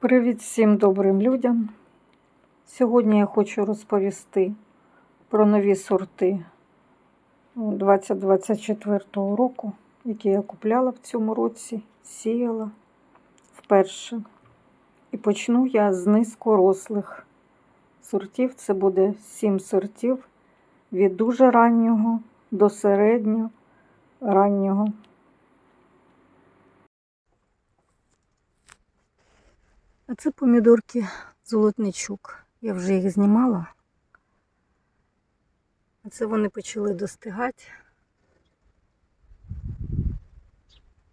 Привіт всім добрим людям. Сьогодні я хочу розповісти про нові сорти 2024 року, які я купляла в цьому році, сіяла вперше. І почну я з низькорослих сортів. Це буде 7 сортів від дуже раннього до середньо раннього. А це помідорки золотничок. Я вже їх знімала. А це вони почали достигати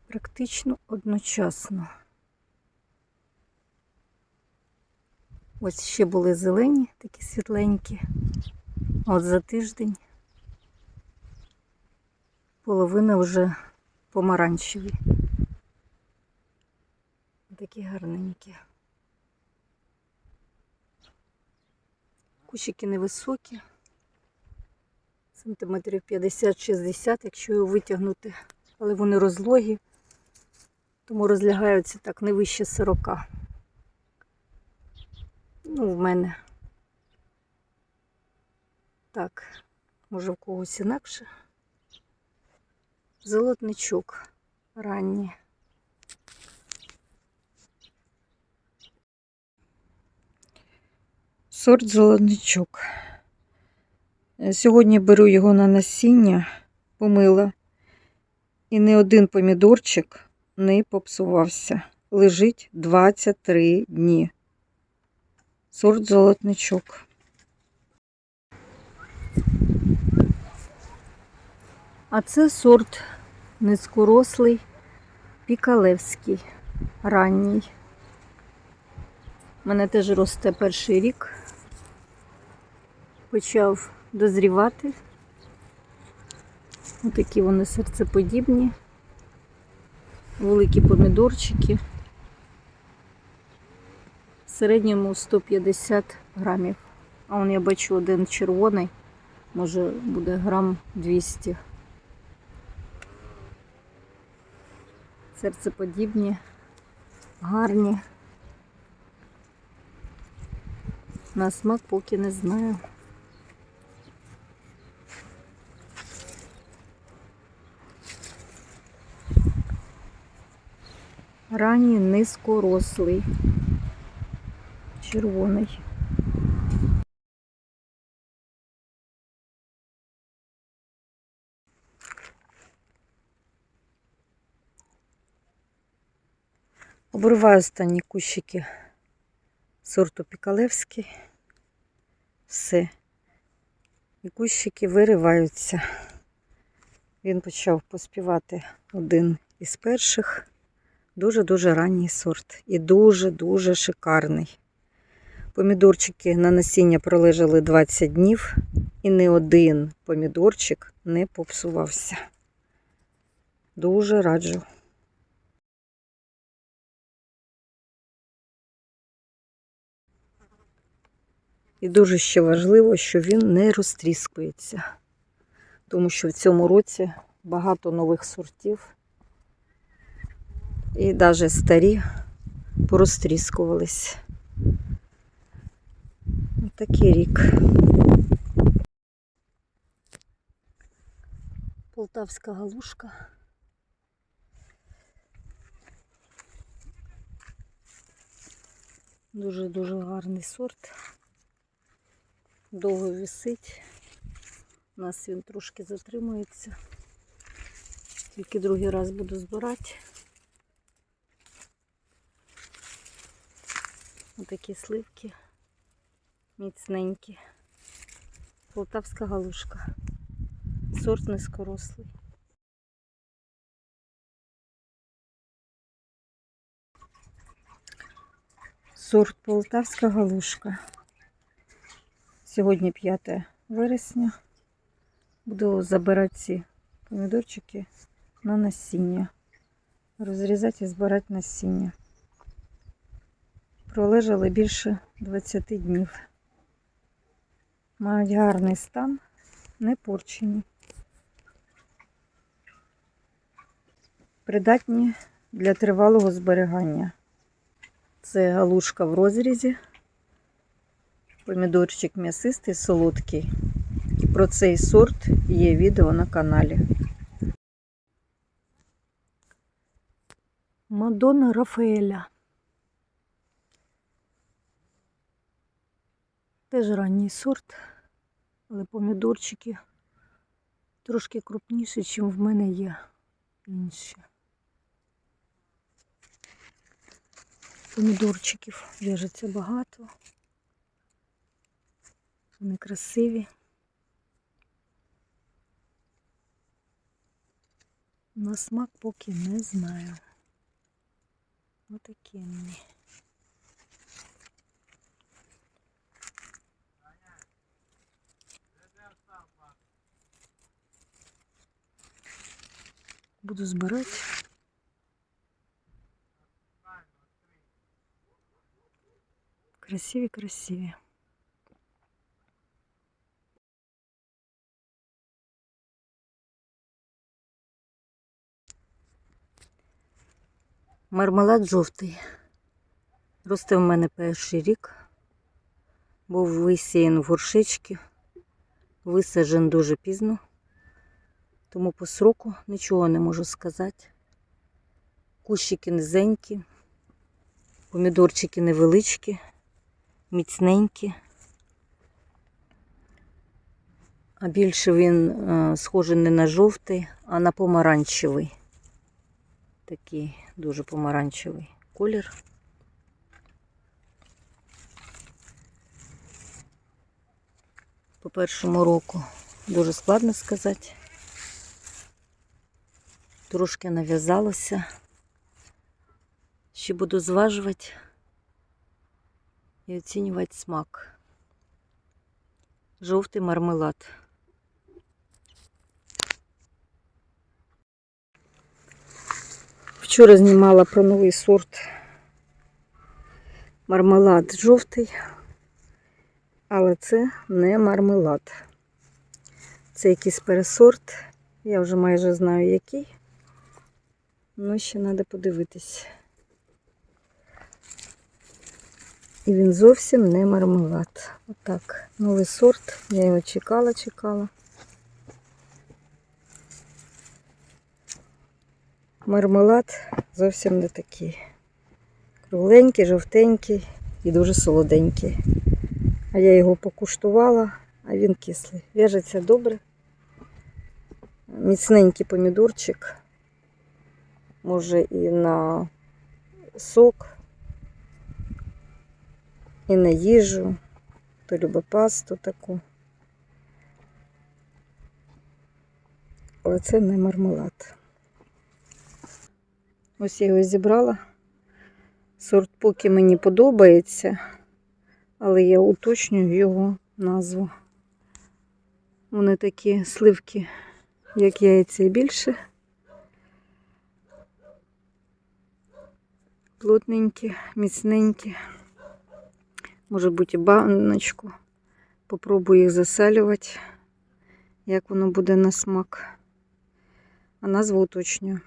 практично одночасно. Ось ще були зелені, такі світленькі. От за тиждень половина вже помаранчеві. Такі гарненькі. Кущики невисокі, сантиметрів 50-60, якщо його витягнути, але вони розлогі, тому розлягаються так не вище 40. Ну, в мене. Так, може в когось інакше. Золотничок ранній. Сорт золотничок. Е, Сьогодні беру його на насіння, помила, і не один помідорчик не попсувався. Лежить 23 дні. Сорт золотничок. А це сорт низькорослий, пікалевський, ранній. У мене теж росте перший рік. Почав дозрівати. Отакі вони серцеподібні, великі помідорчики. В середньому 150 грамів. А он я бачу один червоний, може буде грам 200. Серцеподібні, гарні. На смак поки не знаю. Ранній низькорослий, червоний. Обриваю останні кущики сорту Пікалевський. Все. І кущики вириваються. Він почав поспівати один із перших. Дуже-дуже ранній сорт. І дуже-дуже шикарний. Помідорчики на насіння пролежали 20 днів, і не один помідорчик не попсувався. Дуже раджу. І дуже ще важливо, що він не розтріскується, тому що в цьому році багато нових сортів і навіть старі порозтріскувались. Такий рік. Полтавська галушка. Дуже-дуже гарний сорт довго висить. У нас він трошки затримується. Тільки другий раз буду збирати. Отакі сливки міцненькі. Полтавська галушка. Сорт низькорослий. Сорт Полтавська галушка. Сьогодні 5 вересня. Буду забирати ці помідорчики на насіння. Розрізати і збирати насіння. Пролежали більше 20 днів. Мають гарний стан, не порчені. Придатні для тривалого зберігання. Це галушка в розрізі. Помідорчик м'ясистий, солодкий. І про цей сорт є відео на каналі. Мадонна Рафаеля. Теж ранній сорт, але помідорчики трошки крупніші, ніж в мене є інші. Помідорчиків в'яжеться багато. Вони красиві. На смак поки не знаю. Отакі вони. Буду збирати. Красиві, красиві. Мармелад жовтий. Росте в мене перший рік. Був висіян в горшечки, висаджен дуже пізно, тому по сроку нічого не можу сказати. Кущики низенькі, помідорчики невеличкі, міцненькі. А більше він е, схожий не на жовтий, а на помаранчевий. Такий дуже помаранчевий колір. По першому року дуже складно сказати. Трошки нав'язалося. Ще буду зважувати і оцінювати смак. Жовтий мармелад. Вчора знімала про новий сорт мармелад жовтий, але це не мармелад. Це якийсь пересорт. Я вже майже знаю який. Ну, ще треба подивитись. І він зовсім не мармелад. Отак. Новий сорт. Я його чекала, чекала. Мармелад зовсім не такий. Кругленький, жовтенький і дуже солоденький. А я його покуштувала, а він кислий. В'яжеться добре. Міцненький помідорчик. Може і на сок, і на їжу. Хто любить пасту таку. Але це не мармелад. Ось я його зібрала. Сорт поки мені подобається, але я уточнюю його назву. Вони такі сливки, як яйця і більше. Плотненькі, міцненькі. Може бути баночку. Попробую їх засалювати, як воно буде на смак. А назву уточнюю.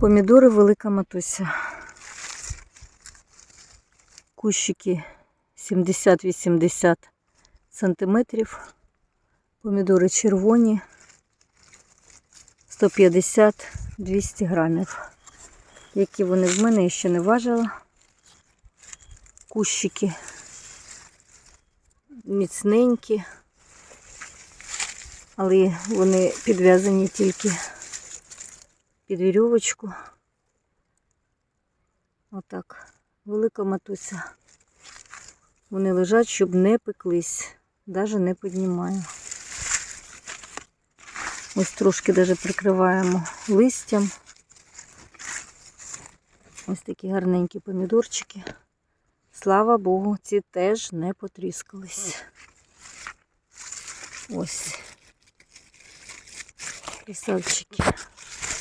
Помідори велика матуся. Кущики 70-80 сантиметрів. Помідори червоні 150-200 грамів. Які вони в мене я ще не важила. Кущики міцненькі, але вони підв'язані тільки під вірьовочку. Отак. Велика матуся. Вони лежать, щоб не пеклись. Навіть не піднімаю. Ось трошки даже прикриваємо листям. Ось такі гарненькі помідорчики. Слава Богу, ці теж не потріскались. Ось. Красавчики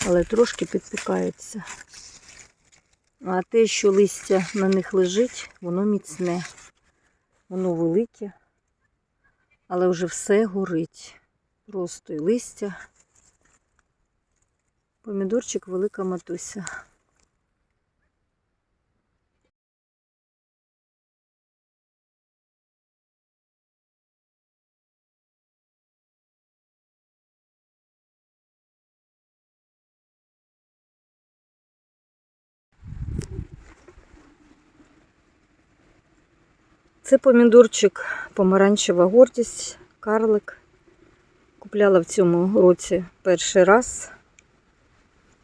але трошки підпікаються. А те, що листя на них лежить, воно міцне, воно велике, але вже все горить росту і листя. Помідорчик велика матуся. Це помідорчик, помаранчева гордість, карлик. Купляла в цьому році перший раз.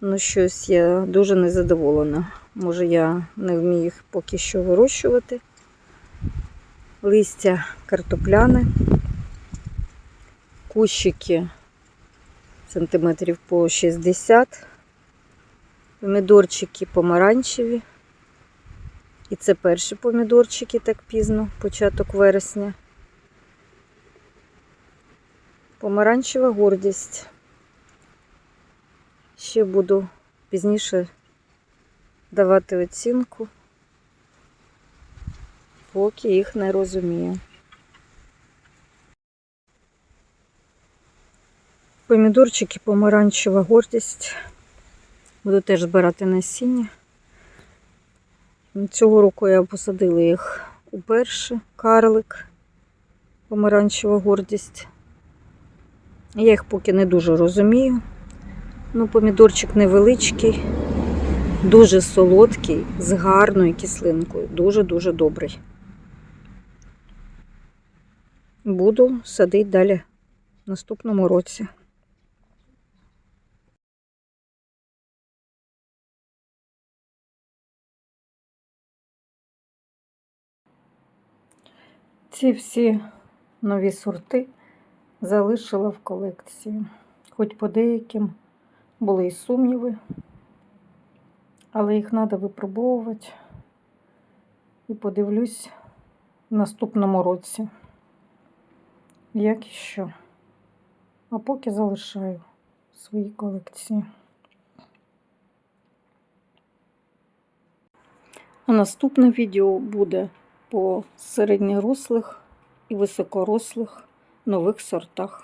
Ну, щось я дуже незадоволена. Може, я не вмію їх поки що вирощувати. Листя картопляне, кущики сантиметрів по 60, помідорчики помаранчеві. І це перші помідорчики так пізно, початок вересня. Помаранчева гордість. Ще буду пізніше давати оцінку, поки їх не розумію. Помідорчики помаранчева гордість. Буду теж збирати насіння. Цього року я посадила їх уперше. Карлик, помаранчева гордість. Я їх поки не дуже розумію. Ну, помідорчик невеличкий, дуже солодкий, з гарною кислинкою. Дуже-дуже добрий. Буду садити далі в наступному році. Ці всі нові сорти залишила в колекції. Хоч по деяким були і сумніви, але їх треба випробовувати. І подивлюсь в наступному році, як і що. А поки залишаю в своїй колекції. А наступне відео буде по середньорослих і високорослих нових сортах.